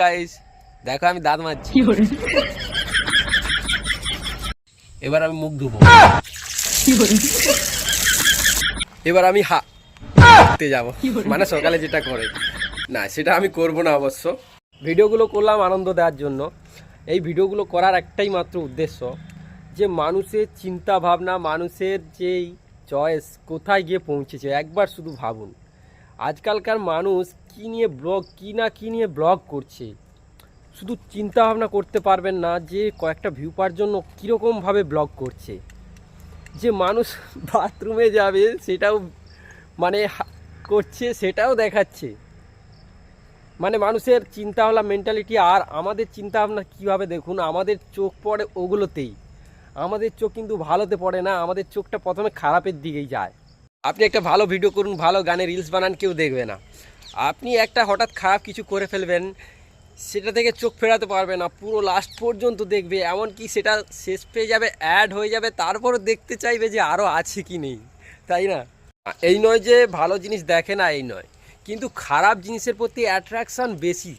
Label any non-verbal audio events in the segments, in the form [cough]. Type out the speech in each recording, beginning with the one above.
Guys দেখো আমি দাঁত মারছি এবার আমি মুখ ধুবো। এবার আমি হা হাঁটতে যাব। মানে সকালে যেটা করে। না সেটা আমি করব না অবশ্য। ভিডিওগুলো করলাম আনন্দ দেওয়ার জন্য। এই ভিডিওগুলো করার একটাই মাত্র উদ্দেশ্য যে মানুষের চিন্তা ভাবনা মানুষের যেই চয়েস কোথায় গিয়ে পৌঁছেছে একবার শুধু ভাবুন। আজকালকার মানুষ কী নিয়ে ব্লগ কী না কী নিয়ে ব্লগ করছে? শুধু চিন্তা ভাবনা করতে পারবেন না যে কয়েকটা ভিউ পাওয়ার জন্য কীরকমভাবে ব্লগ করছে। যে মানুষ [laughs] বাথরুমে যাবে সেটাও মানে করছে, সেটাও দেখাচ্ছে। মানে মানুষের চিন্তা ভাবনা মেন্টালিটি আর আমাদের চিন্তা ভাবনা কীভাবে দেখুন? আমাদের চোখ পড়ে ওগুলোতেই। আমাদের চোখ কিন্তু ভালোতে পড়ে না, আমাদের চোখটা প্রথমে খারাপের দিকেই যায়। আপনি একটা ভালো ভিডিও করুন, ভালো গানে রিলস বানান, কেউ দেখবে না। আপনি একটা হঠাৎ খারাপ কিছু করে ফেলবেন, সেটা থেকে চোখ ফেরাতে পারবে না, পুরো লাস্ট পর্যন্ত দেখবে, এমনকি সেটা শেষ পেয়ে যাবে অ্যাড হয়ে যাবে, তারপরও দেখতে চাইবে যে আরও আছে কি নেই, তাই না? এই নয় যে ভালো জিনিস দেখে না, এই নয়। কিন্তু খারাপ জিনিসের প্রতি অ্যাট্রাকশান বেশি,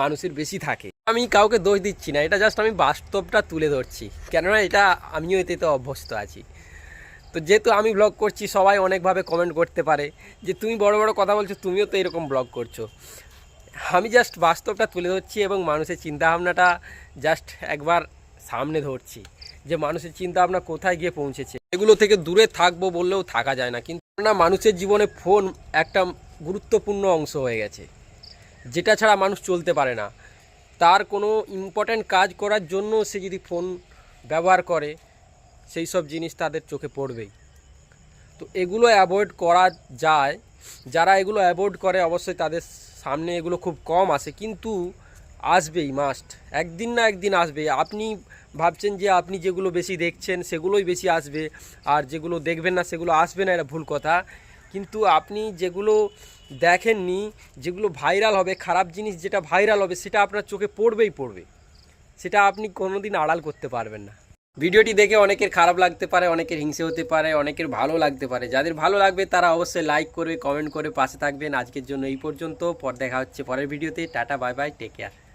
মানুষের বেশি থাকে। আমি কাউকে দোষ দিচ্ছি না, এটা জাস্ট আমি বাস্তবটা তুলে ধরছি। কেননা এটা আমিও এতে তো অভ্যস্ত আছি। তো যেহেতু আমি ব্লগ করছি, সবাই অনেকভাবে কমেন্ট করতে পারে যে তুমি বড় বড় কথা বলছো, তুমিও তো এরকম ব্লগ করছ। আমি জাস্ট বাস্তবটা তুলে ধরছি এবং মানুষের চিন্তাভাবনাটা জাস্ট একবার সামনে ধরছি যে মানুষের চিন্তাভাবনা কোথায় গিয়ে পৌঁছেছে। এগুলো থেকে দূরে থাকব বললেও থাকা যায় না, কিন্তু না মানুষের জীবনে ফোন একটা গুরুত্বপূর্ণ অংশ হয়ে গেছে, যেটা ছাড়া মানুষ চলতে পারে না। তার কোনো ইম্পর্ট্যান্ট কাজ করার জন্য সে যদি ফোন ব্যবহার করে সেই সব জিনিস তাদের চোখে পড়বেই। তো এগুলো অ্যাভয়েড করা যায়। যারা এগুলো অ্যাভয়েড করে, অবশ্যই তাদের সামনে এগুলো খুব কম আসে। কিন্তু আসবেই মাস্ট একদিন না একদিন আসবে। আপনি ভাবছেন যে আপনি যেগুলো বেশি দেখছেন, সেগুলোই বেশি আসবে। আর যেগুলো দেখবেন না, সেগুলো আসবে না, এটা ভুল কথা। কিন্তু আপনি যেগুলো দেখেননি, যেগুলো ভাইরাল হবে, খারাপ জিনিস যেটা ভাইরাল হবে, সেটা আপনার চোখে পড়বেই পড়বে। সেটা আপনি কোনোদিন আড়াল করতে পারবেন না। ভিডিওটি দেখে অনেকের খারাপ লাগতে পারে, অনেকের হিংসে হতে পারে, অনেকের ভালো লাগতে পারে। যাদের ভালো লাগবে তারা অবশ্যই লাইক করবে কমেন্ট করে পাশে থাকবেন। আজকের জন্য এই পর্যন্ত। পর দেখা হচ্ছে পরের ভিডিওতে। Tata bye bye take care